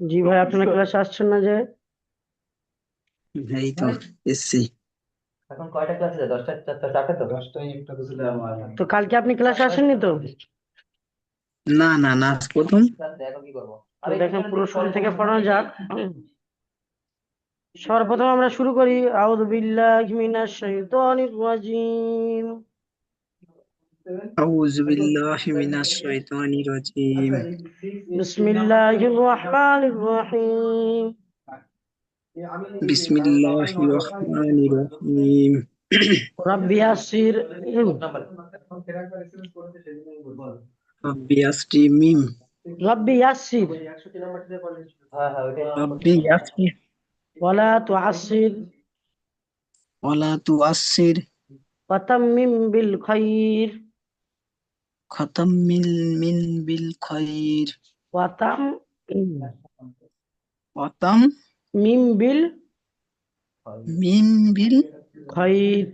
জি ভাই আপনার ক্লাসে আসছেন না যে? এই তো এসছি। এখন কয়টা ক্লাস আছে? দশটা চারটা চারটে তো? দশটায় একটা বুঝলে আমার তো কালকে আপনি ক্লাসে আসেননি তো? না না না প্রথম। দেখো কি করব। দেখেন পুরো শুরু থেকে পড়ানো যাক। সর্বপ্রথম আমরা শুরু করি আউযু বিল্লাহি মিনাশ শাইতানির রাজিম। আউযু বিল্লাহি মিনাশ শাইতানির রাজিম বিসমিল্লাহির রহমানির রহিম বিসমিল্লাহির রহমানির রহিম রাব্বি ইয়াসির নাম্বার রব্বি ইয়াসরি মিম রাব্বি ইয়াসির হ্যাঁ হ্যাঁ ওইটাই রব্বি ইয়াসরি ওয়ালা তুআসির ওয়ালা তুআসসির ওয়াতাম্মিম বিল খাইর খতম মিল মিন বিল খাইর ওয়াতাম ওয়াতাম মিম বিল মিন বিল খাইর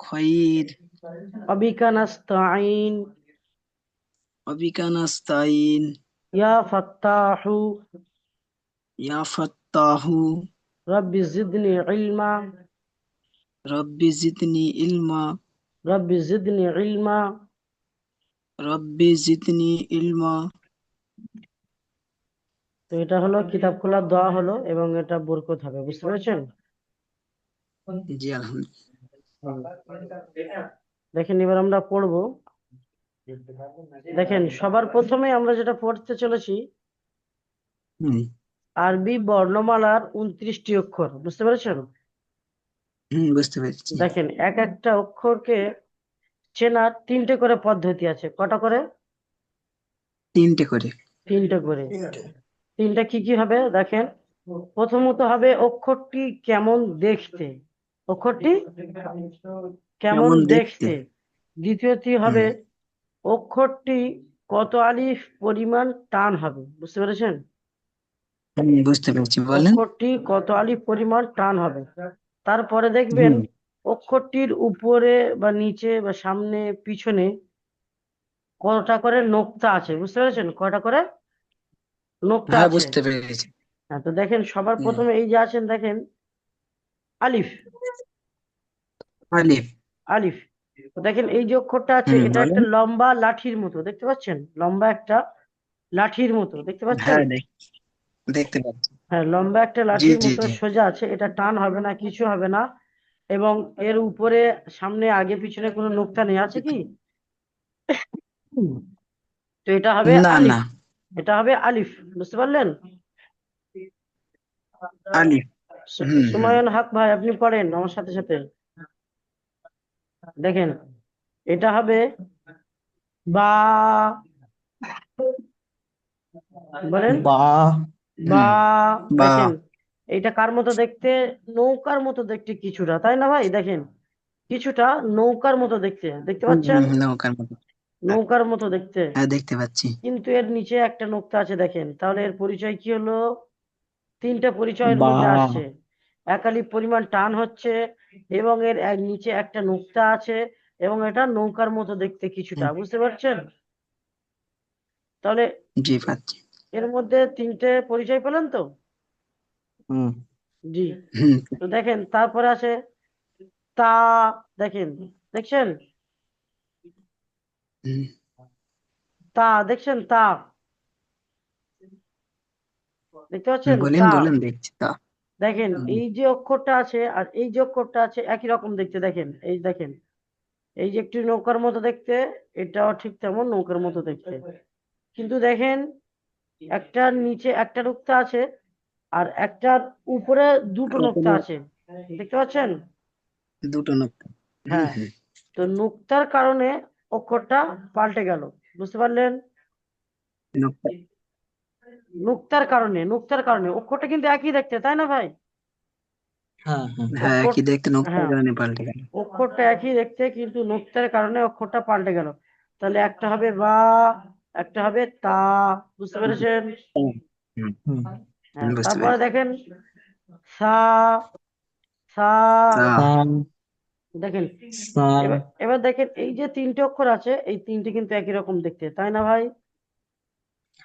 খাইর আবিকা নাস্তাঈন ওয়াবিকা নাস্তাইন ইয়া ফাত্তাহু ইয়া ফাত্তাহু রাব্বি জিদনি ইলমা রব্বি জিদনি ইলমা। তো এটা হলো কিতাব খোলার দোয়া হলো এবং এটা বরকত হবে বুঝতে পেরেছেন? জি আলহামদুলিল্লাহ। দেখেন এবার আমরা পড়ব। দেখেন সবার প্রথমে আমরা যেটা পড়তে চলেছি আরবি বর্ণমালার উনত্রিশটি অক্ষর বুঝতে পেরেছেন? বুঝতে পেরেছি। দেখেন এক একটা অক্ষরকে চেনার তিনটে করে পদ্ধতি আছে। কটা করে? তিনটে করে। তিনটে করে। তিনটা। কি কি হবে? দেখেন। প্রথমত হবে অক্ষরটি কেমন দেখতে? অক্ষরটি কেমন দেখতে। দ্বিতীয়টি হবে অক্ষরটি কত আলিফ পরিমাণ টান হবে? বুঝতে পেরেছেন? বুঝতে পেরেছি। বলেন। অক্ষরটি কত আলিফ পরিমাণ টান হবে? তারপরে দেখবেন অক্ষরটির উপরে বা নিচে বা সামনে পিছনে কটা করে নোক্তা আছে বুঝতে পেরেছেন? কটা করে নোক্তা হ্যাঁ আছে। বুঝতে পেরেছি। হ্যাঁ তো দেখেন সবার প্রথমে এই যে আছেন দেখেন আলিফ। আলিফ। আলিফ। তো দেখেন এই যে অক্ষরটা আছে এটা একটা লম্বা লাঠির মতো দেখতে পাচ্ছেন? লম্বা একটা লাঠির মতো দেখতে পাচ্ছেন? হ্যাঁ দেখ দেখতে পাচ্ছি। হ্যাঁ লম্বা একটা লাঠির মতো। সোজা আছে এটা টান হবে না কিছু হবে না। এবং এর উপরে সামনে আগে পিছনে কোনো নোক্তা নেই আছে কি? তো এটা হবে না আলিফ। না। এটা হবে আলিফ বুঝতে পারলেন? আলিফ। সুমায়ন হক ভাই আপনি পড়েন আমার সাথে সাথে। দেখেন এটা হবে বা। বলেন? বা। বা বা। দেখেন এইটা কার মতো দেখতে? নৌকার মতো দেখতে কিছুটা তাই না ভাই? দেখেন কিছুটা নৌকার মতো দেখতে দেখতে পাচ্ছেন? নৌকার মতো। নৌকার মতো দেখতে। হ্যাঁ দেখতে পাচ্ছি। কিন্তু এর নিচে একটা নোক্তা আছে দেখেন। তাহলে এর পরিচয় কি হলো? তিনটা পরিচয়ের। মধ্যে আসছে একালি পরিমাণ টান হচ্ছে এবং এর এক নিচে একটা নোক্তা আছে এবং এটা নৌকার মতো দেখতে কিছুটা বুঝতে পারছেন? তাহলে জি পাচ্ছি। এর মধ্যে তিনটে পরিচয় পেলেন তো? জি। তো দেখেন তারপরে আছে তা দেখেন দেখছেন? তা দেখছেন? তা। দেখতে পাচ্ছেন? বলেন তা। বলেন দেখছি তা। দেখেন এই যে অক্ষরটা আছে আর এই যে অক্ষরটা আছে একই রকম দেখতে দেখেন এই দেখেন। এই যে একটি নৌকার মতো দেখতে এটাও ঠিক তেমন নৌকার মতো দেখতে। কিন্তু দেখেন একটার নিচে একটা নোক্তা আছে আর একটার উপরে দুটো নোক্তা আছে। দেখতে পাচ্ছেন? দুটো নৌকা হুম, হ্যাঁ তো নোক্তার কারণে অক্ষরটা পাল্টে গেল। বুঝতে পারলেন? নৌকা নোক্তার কারণে নোক্তার কারণে। অক্ষরটা কিন্তু একই দেখতে তাই না ভাই? হ্যাঁ হ্যাঁ। হ্যাঁ অক্ষরটা একই দেখতে কিন্তু নোক্তার কারণে অক্ষরটা পাল্টে গেল। তাহলে একটা হবে বা একটা হবে তা। বুঝতে পেরেছেন? তারপরে দেখেন সা সা তা, এবার দেখেন সা হ্যাঁ।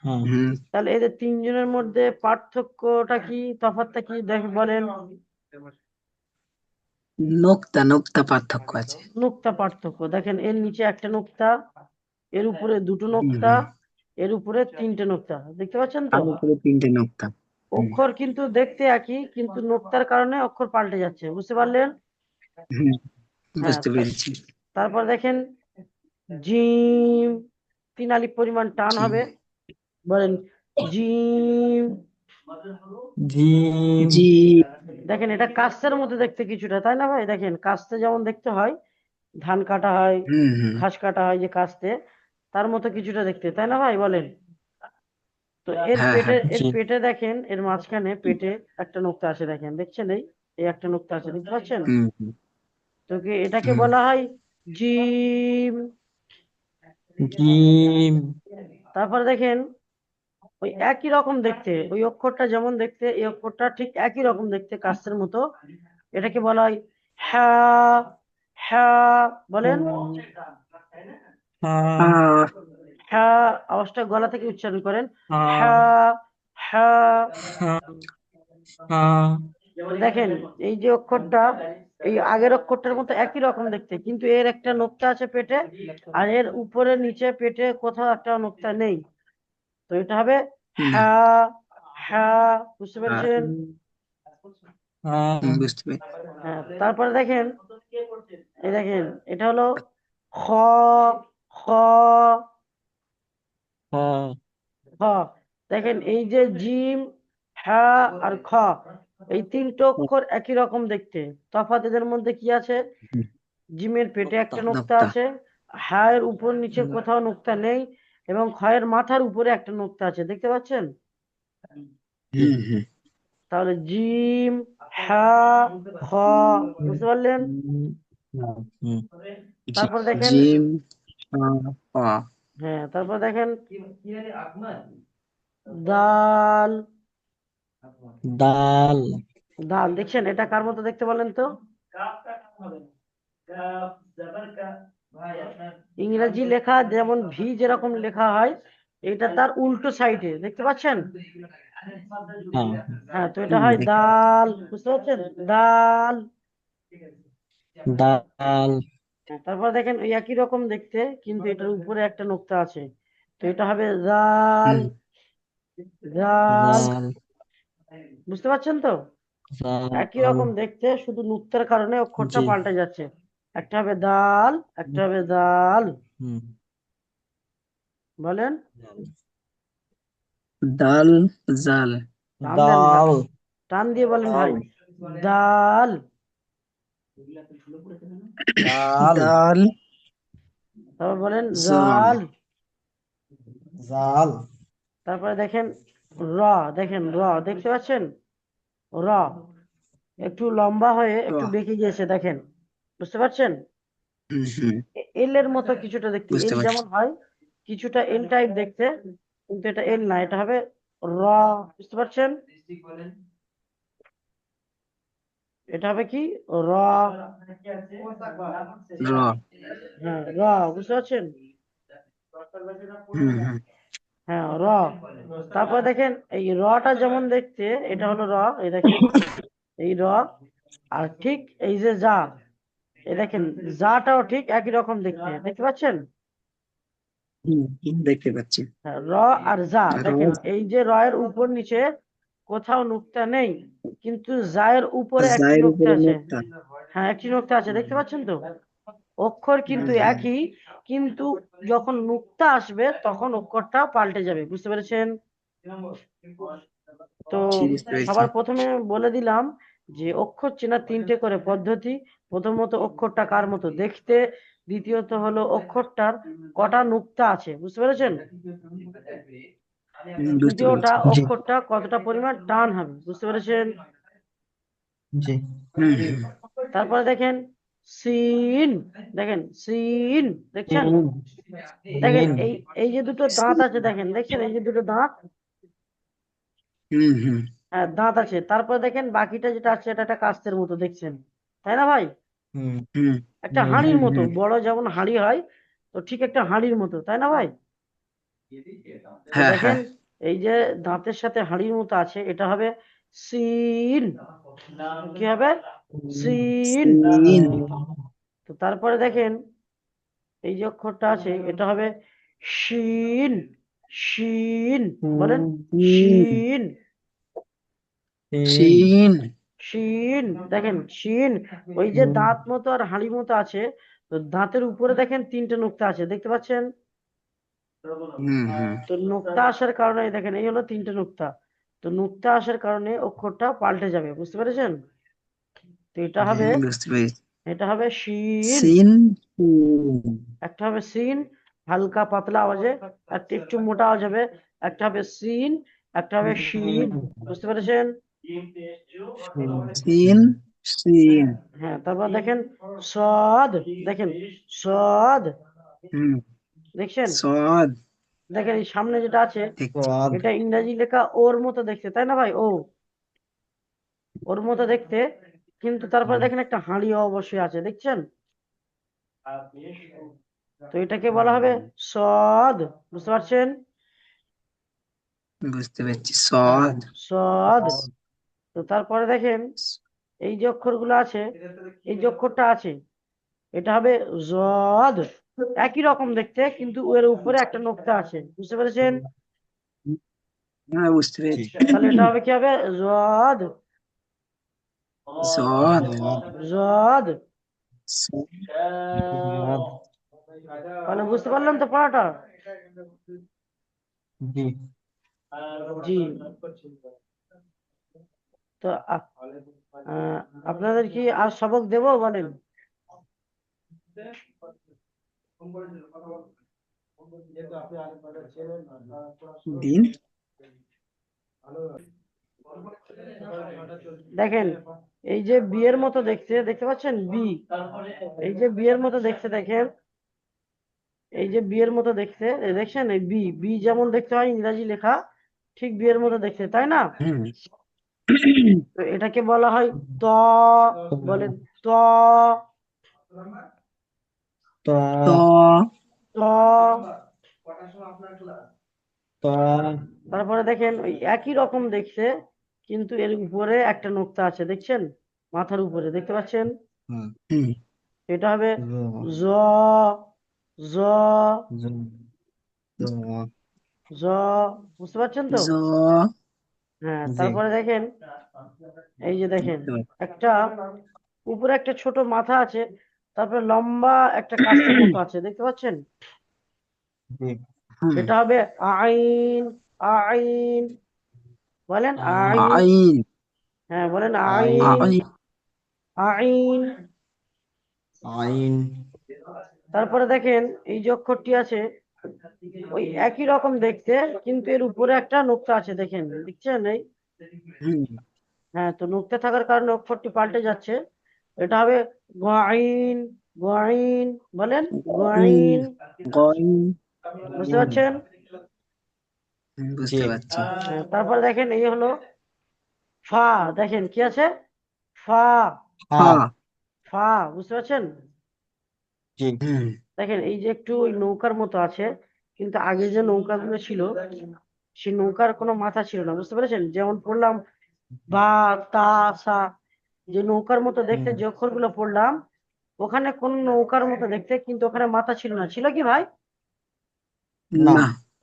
হুম। তাহলে এদের তিনজনের মধ্যে পার্থক্যটা কি তফাৎটা কি দেখ বলেন। নোক্তা নোক্তা পার্থক্য আছে। নুক্তা পার্থক্য দেখেন এর নিচে একটা নুক্তা এর উপরে দুটো নুক্তা এর উপরে তিনটে নুক্তা দেখতে পাচ্ছেন তো? উপরে তিনটে নোক্তা। অক্ষর কিন্তু দেখতে একই কিন্তু নোক্তার কারণে অক্ষর পাল্টে যাচ্ছে বুঝতে পারলেন? হ্যাঁ বুঝতে পেরেছি। তারপর দেখেন জিম তিন আলিফ পরিমাণ টান হবে বলেন জিম। দেখেন এটা কাস্তের মতো দেখতে কিছুটা তাই না ভাই? দেখেন কাস্তে যেমন দেখতে হয় ধান কাটা হয় ঘাস কাটা হয় যে কাস্তে তার মতো কিছুটা দেখতে তাই না ভাই? বলেন। তো এর হ্যাঁ পেটে হ্যাঁ এর পেটে দেখেন এর মাঝখানে পেটে একটা নোক্তা আছে দেখেন দেখছেন এই? এই একটা নোক্তা আছে দেখতে পাচ্ছেন? হুম হুম। তো কি এটাকে বলা হয় জিম। জিম। তারপর দেখেন ওই একই রকম দেখতে ওই অক্ষরটা যেমন দেখতে এই অক্ষরটা ঠিক একই রকম দেখতে কাস্তের মতো। এটাকে বলা হয় হ্যাঁ হ্যাঁ বলেন। হ্যাঁ হ্যাঁ আওয়াজটা গলা থেকে উচ্চারণ করেন। হ্যাঁ। হ্যাঁ দেখেন এই যে অক্ষরটা এই আগের অক্ষরটার মতো একই রকম দেখতে কিন্তু এর একটা নোক্তা আছে পেটে আর এর উপরে নিচে পেটে কোথাও একটা নোক্তা নেই। তো এটা হবে না হ্যাঁ হ্যাঁ বুঝতে পেরেছেন? হ্যাঁ তারপরে দেখেন এই দেখেন এটা হলো খ খ হ্যাঁ। খ দেখেন এই যে জিম হ্যাঁ আর খ এই তিনটে অক্ষর একই রকম দেখতে। তফাৎ এদের মধ্যে কি আছে? জিমের পেটে একটা নোক্তা নোক্তা নোক্তা। আছে হায়ের উপর নিচে কোথাও নোক্তা নেই এবং খয়ের মাথার উপরে একটা নোক্তা আছে দেখতে পাচ্ছেন? হুম। হুম তাহলে জিম হ্যাঁ খ বুঝতে পারলেন? তারপর দেখেন জিম হ্যাঁ তারপর দেখেন দাল। ডাল দাল দেখছেন? এটা কার মতো দেখতে বলেন তো? ইংরেজি লেখা যেমন ভি যেরকম লেখা হয় এটা তার উল্টো সাইডে দেখতে পাচ্ছেন? হ্যাঁ। হ্যাঁ তো এটা হয় দাল বুঝতে পারছেন? দাল। ডাল হ্যাঁ, তারপর দেখেন ওই একই রকম দেখতে কিন্তু এটার উপরে একটা নোক্তা আছে। তো এটা হবে জাল। জাল। বুঝতে পারছেন তো? একই রকম দেখতে শুধু নুক্তার কারণে অক্ষরটা জি। পাল্টে যাচ্ছে। একটা হবে দাল একটা হবে দাল হুম। বলেন। দাল জাল। টান দিয়ে বলেন ভাই। ডাল দাল। দাল তারপর বলেন জাল। জাল। জাল। তারপরে দেখেন র দেখেন র দেখতে পাচ্ছেন? র। একটু লম্বা হয়ে একটু বেঁকে গিয়েছে দেখেন। বুঝতে পারছেন? এল এর মতো কিছুটা দেখতে এল যেমন হয় কিছুটা এল টাইপ দেখতে কিন্তু এটা এল না এটা হবে র। বুঝতে পারছেন? এটা হবে কি? র। র। হ্যাঁ র বুঝতে পারছেন? হ্যাঁ র। তারপর দেখেন এই রটা যেমন দেখতে এটা হলো র এই দেখেন। এই র আর ঠিক এই যে যা এই দেখেন যাটাও ঠিক একই রকম দেখতে দেখতে পাচ্ছেন? দেখতে পাচ্ছি। হ্যাঁ, র আর যা দেখেন এই যে রয়ের উপর নিচে কোথাও নুক্তা নেই কিন্তু জায়ের উপরে একটি নুক্তা আছে। হ্যাঁ একটি নুক্তা আছে দেখতে পাচ্ছেন তো? অক্ষর কিন্তু হুম, হুম। একই কিন্তু যখন নুক্তা আসবে তখন অক্ষরটা পাল্টে যাবে বুঝতে পেরেছেন? তো সবার প্রথমে বলে দিলাম যে অক্ষর চেনার তিনটে করে পদ্ধতি। প্রথমত অক্ষরটা কার মতো দেখতে দ্বিতীয়ত হলো অক্ষরটার কটা নুক্তা আছে বুঝতে পেরেছেন? জি। অক্ষরটা কতটা পরিমাণ টান হবে বুঝতে পেরেছেন? জি। তারপরে দেখেন সিন দেখেন সিন দেখছেন? দেখেন এই এই যে দুটো দাঁত আছে দেখেন দেখছেন এই যে দুটো দাঁত? হ্যাঁ দাঁত আছে। তারপরে দেখেন বাকিটা যেটা আছে এটা একটা কাস্তের মতো দেখছেন? তাই না ভাই? একটা হাঁড়ির মতো বড় যেমন হাঁড়ি হয় তো ঠিক একটা হাঁড়ির মতো তাই না ভাই? এই যে দাঁতের সাথে হাঁড়ির মতো আছে এটা হবে সিন। কি হবে? সিন। সিন। তো তারপরে দেখেন এই যে অক্ষরটা আছে এটা হবে শিন। শিন বলেন? শিন। সিন শিন দেখেন শিন। ওই যে দাঁত মতো আর হাঁড়ি মতো আছে তো দাঁতের উপরে দেখেন তিনটে নোক্তা আছে দেখতে পাচ্ছেন? তো নোক্তা আসার কারণে দেখেন এই হলো তিনটে নোক্তা। তো নোক্তা আসার কারণে অক্ষরটা পাল্টে যাবে বুঝতে পেরেছেন? তো এটা হবে এটা হবে সিন। একটা হবে সিন হালকা পাতলা আওয়াজে একটা একটু মোটা আওয়াজ হবে একটা হবে সিন একটা হবে শিন বুঝতে পেরেছেন? Scene scene. হ্যাঁ তারপর দেখেন সদ দেখেন সদ। হুম। দেখছেন? সদ দেখেন এই সামনে যেটা আছে এটা ইংরেজি লেখা ওর মতো দেখতে তাই না ভাই? ও। ওর মতো দেখতে কিন্তু তারপরে দেখেন একটা হাঁড়ি অবশ্যই আছে দেখছেন? তো এটাকে বলা হবে সদ বুঝতে পারছেন? বুঝতে পেরেছি সদ। সদ। তো তারপরে দেখেন এই যে অক্ষরগুলো আছে এই যে অক্ষরটা আছে এটা হবে জদ। একই রকম দেখতে কিন্তু এর উপরে একটা নোক্তা আছে। বুঝতে পেরেছেন? হ্যাঁ বুঝতে পেরেছি। তাহলে এটা হবে কি হবে? জদ সদ জদ মানে বুঝতে পারলাম তো পড়াটা? জি। জি। তো আপনাদের কি আর সবক দেবো বলেন? দিন? দেখেন এই যে বিয়ের মতো দেখতে দেখতে পাচ্ছেন? বি। এই যে বিয়ের মতো দেখতে দেখেন? এই যে বিয়ের মতো দেখতে দেখছেন? এই বি। বি যেমন দেখতে হয় ইংরাজি লেখা ঠিক বিয়ের মতো দেখতে তাই না? তো এটাকে বলা হয় ত বলে ত। তো তো ত তারপরে দেখেন ওই একই রকম দেখতে কিন্তু এর উপরে একটা নোক্তা আছে দেখছেন? মাথার উপরে দেখতে পাচ্ছেন? এটা হবে জ। জ জ। জ। জ। জ। বুঝতে পারছেন তো? হ্যাঁ তারপরে দেখেন এই যে দেখেন একটা উপরে একটা ছোট মাথা আছে তারপরে লম্বা একটা কাস্তের মতো আছে দেখতে পাচ্ছেন? এটা হবে আইন আইন বলেন আইন। আইন। হ্যাঁ বলেন আইন। আইন। আইন। আইন। আইন তারপরে দেখেন এই যে অক্ষরটি আছে ওই একই রকম দেখতে কিন্তু এর উপরে একটা নোক্তা আছে দেখেন দেখছেন এই? হ্যাঁ তো নোক্তা থাকার কারণে অক্ষরটি পাল্টে যাচ্ছে। এটা হবে গাইন গাইন বলেন? গাইন। গইন। বুঝতে পারছেন? বুঝতে পারছি। তারপরে দেখেন এই হলো ফা। দেখেন কি আছে? ফা। ফা। হ্যাঁ ফা বুঝতে পারছেন? জি। দেখেন এই যে একটু ওই নৌকার মতো আছে কিন্তু আগে যে নৌকাগুলো ছিল সেই নৌকার কোনো মাথা ছিল না বুঝতে পেরেছেন? যেমন পড়লাম বা তা সা যে নৌকার মতো দেখতে। যে অক্ষরগুলো পড়লাম ওখানে কোন নৌকার মতো দেখতে কিন্তু ওখানে মাথা ছিল না। ছিল কি ভাই? না।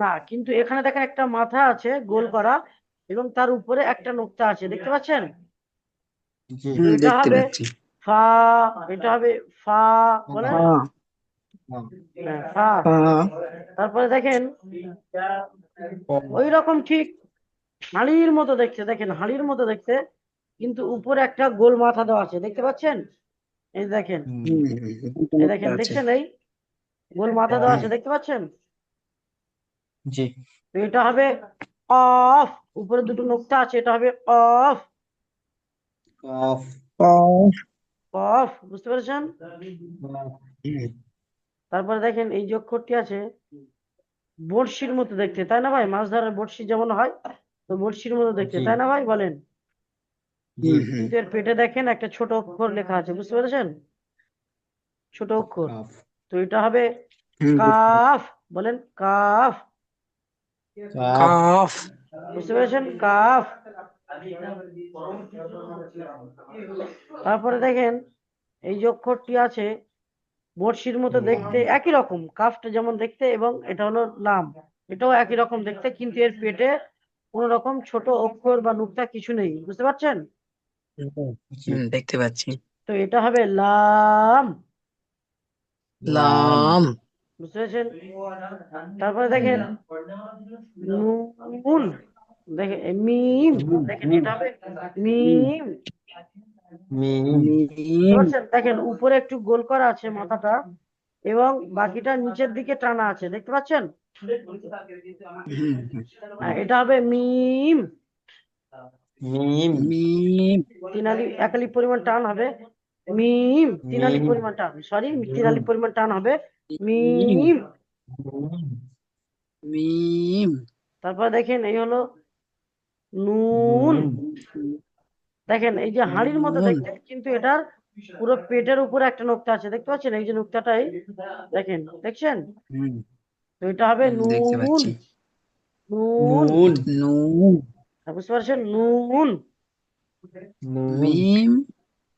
না। কিন্তু এখানে দেখেন একটা মাথা আছে গোল করা এবং তার উপরে একটা নোক্তা আছে। দেখতে পাচ্ছেন? এটা দেখতে হবে পাচ্ছি। ফা এটা হবে ফা বলেন ফা। হ্যাঁ, ফা। ফা। তারপরে দেখেন ওই রকম ঠিক হাঁড়ির মতো দেখতে দেখেন হাঁড়ির মতো দেখতে কিন্তু উপরে একটা গোল মাথা দেওয়া আছে দেখতে পাচ্ছেন? এই দেখেন। এই দেখেন দেখছেন এই? গোল মাথা দেওয়া আছে দেখতে পাচ্ছেন? জি। তো এটা হবে অফ। উপরে দুটো নোক্তা আছে এটা হবে অফ। কফ কফ অফ বুঝতে পেরেছেন? তারপরে দেখেন এই যে অক্ষরটি আছে বড়শির মতো দেখতে তাই না ভাই? মাছ ধরার বড়শি যেমন হয় তো বড়শির মতো দেখতে জি। তাই না ভাই বলেন? এর পেটে দেখেন একটা ছোট অক্ষর লেখা আছে বুঝতে পেরেছেন? ছোট অক্ষর। কফ তো এটা হবে হুম বুঝতে কাফ। বলেন কাফ। কাফ। কাফ। বুঝতে পেরেছেন? কাফ। তারপরে দেখেন এই যে অক্ষরটি আছে বড়শির মতো দেখতে একই রকম। কাফটা যেমন দেখতে এবং এটা হলো লাম। এটাও একই রকম দেখতে কিন্তু এর পেটে কোনো রকম ছোট অক্ষর বা নুক্তা কিছু নেই। বুঝতে পারছেন? হুম, দেখতে পাচ্ছি। তো এটা হবে লাম। লাম। বুঝতে পেরেছেন? তারপরে দেখেন নুন। দেখেন মিম। দেখেন এটা হবে মিম। দেখেন উপরে একটু গোল করা আছে মাথাটা এবং বাকিটা নিচের দিকে টানা আছে দেখতে পাচ্ছেন? হ্যাঁ, এটা হবে মিম। মিম। মিম। তিন আলি এক আলি পরিমাণ টান হবে। মিম। তিন আলি পরিমাণ টান। সরি তিন আলি পরিমাণ টান হবে। মিম। মিম। তারপর দেখেন এই হলো নুন। দেখেন এই যে হাঁড়ির মতো। দেখতে কিন্তু এটার পুরো পেটের উপরে একটা নোক্তা আছে। দেখতে পাচ্ছেন? এই যে নোক্তাটাই দেখেন দেখছেন? তো এটা হবে নুন। নুন। নুন। বুঝতে পারছেন নুন। মিম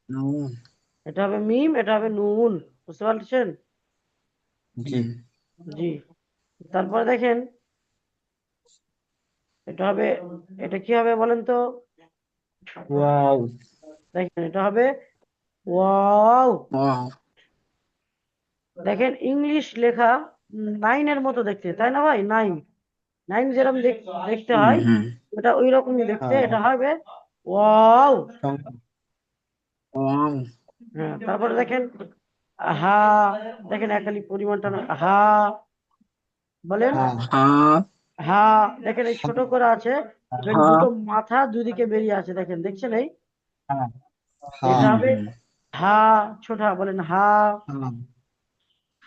নুন। এটা হবে মিম এটা হবে নুন। বুঝতে পারছেন? জি। জি। তারপরে দেখেন এটা হবে এটা কি হবে বলেন তো? ওয়াও। দেখেন এটা হবে ওয়াও। দেখেন ইংলিশ লেখা নাইনের মতো দেখতে তাই না ভাই? নাইন। নাইন যেরকম দেখ- দেখতে হয় এটা ওই রকমই দেখতে হ্যাঁ। এটা হবে ওয়াও। হ্যাঁ তারপরে দেখেন হা দেখেন একালি পরিমাণটা না হা বলেন। হ্যাঁ হা দেখেন এই ছোট করে আছে দুটো মাথা দুদিকে বেরিয়ে আছে দেখেন দেখছেন এই? হ্যাঁ। এটা হ্যাঁ। হবে হা ছোট বলেন হা। হ্যাঁ।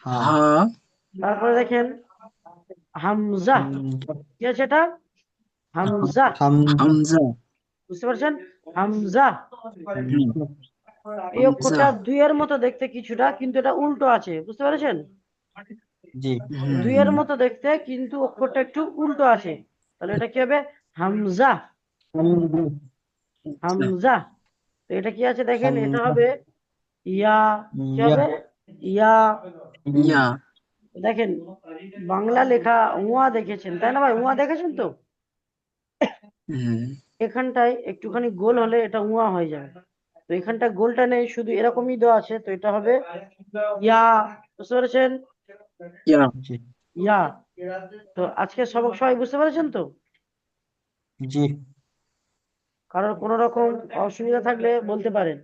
হ্যাঁ। হা তারপরে দেখেন হামজা। কি আছে এটা? হামজা। হামজা। বুঝতে পারছেন? হামজা। এই অক্ষরটা। দুইয়ের মতো দেখতে কিছুটা কিন্তু এটা উল্টো আছে বুঝতে পেরেছেন? জি। দুইয়ের মতো দেখতে কিন্তু অক্ষরটা একটু উল্টো আছে। তাহলে এটা কি হবে? হামজা। হামজা। তো এটা কি আছে দেখেন? এটা হবে ইয়া। কি হবে? ইয়া। ইয়া। দেখেন বাংলা লেখা উয়া দেখেছেন তাই না ভাই? উয়া দেখেছেন তো? এখানটায় একটুখানি গোল হলে এটা উয়া হয়ে যাবে। তো এখানটা গোলটা নেই শুধু এরকমই দেওয়া আছে তো এটা হবে ইয়া বুঝতে পেরেছেন? ইয়া। ইয়া। তো আজকে সবক সবাই বুঝতে পেরেছেন তো? জি। কারোর কোনো রকম অসুবিধা থাকলে বলতে পারেন।